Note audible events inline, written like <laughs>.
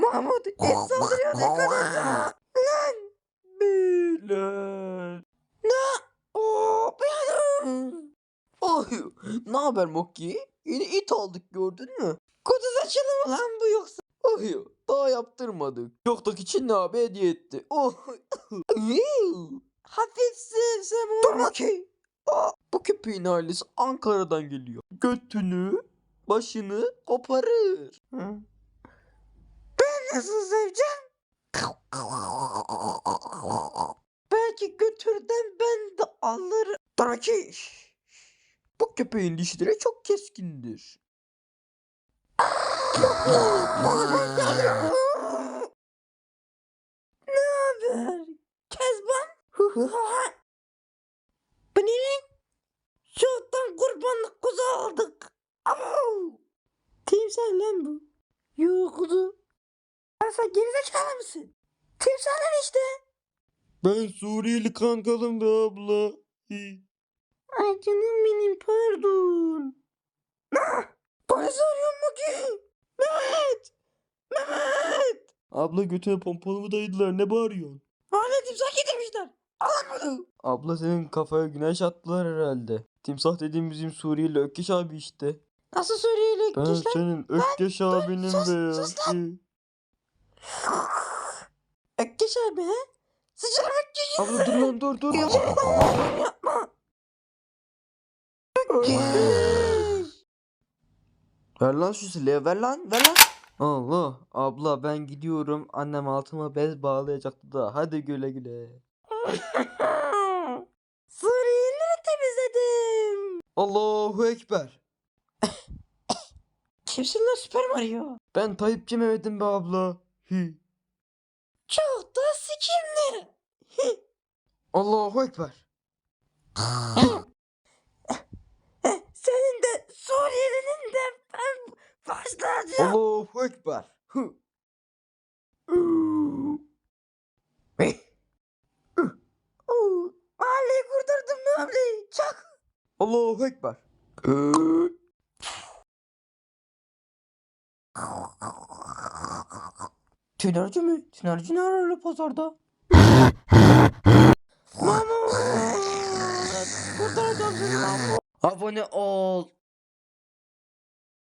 Mahmut et saldırıyor dikkat et. Lan. Bilal. Ne? Oo, benim. Oy, ne haber Mokki? Yeni it aldık gördün mü? Kuduz açılımı lan bu yoksa? Oy, daha yaptırmadık. Yoktuk için ne abi hediye etti. Oh. Hafif sevsem Dur Mokki. Aa, bu köpeğin ailesi Ankara'dan geliyor. Götünü, başını koparır. Ben nasıl seveceğim? Belki götürden ben de alırım. Draki. Bu köpeğin dişleri çok keskindir. ne haber? Kezban? Bu ne lan? Çoktan kurbanlık kuzu aldık. Au! Timsah lan bu. Yok kuzu. Lan sen gerizekalı mısın? Timsahlar işte. Ben Suriyeli kankalım be abla. Ay canım benim pardon. Ah! Polis arıyor mu ki? Mehmet! Mehmet! Abla götüne pompalımı dayadılar ne bağırıyorsun? Hala timsah getirmişler. Alın bunu. Abla senin kafaya güneş attılar herhalde. Timsah dediğim bizim Suriyeli Ökkeş abi işte. Nasıl Suriyeli Ben kişiler? senin Ökkeş abinim sus, be ya. sus lan. Ökkeş abi he? Sıçrama ökkeş. Abla dur lan dur dur. Yapma. Yapma. Ökkeş. Ver lan şu silahı ver lan ver lan. Allah abla ben gidiyorum. Annem altıma bez bağlayacaktı da. Hadi güle güle. <laughs> Suriyelileri temizledim. Allahu Ekber. <laughs> Kimsin lan Süper Mario? Ben Tayyipçi Mehmet'im be abla. Hi. Çok da sikimli. Allahu Ekber. Senin de Suriyelinin de ben başlayacağım. Allahu Ekber. Hı. Mahalleyi kurtardım mahalleyi. Çak. Allahu Ekber. Tünerci mi? Tünerci ne arar pazarda? <laughs> Mahmut! Kurtaracağım seni Mahmut. Abone ol.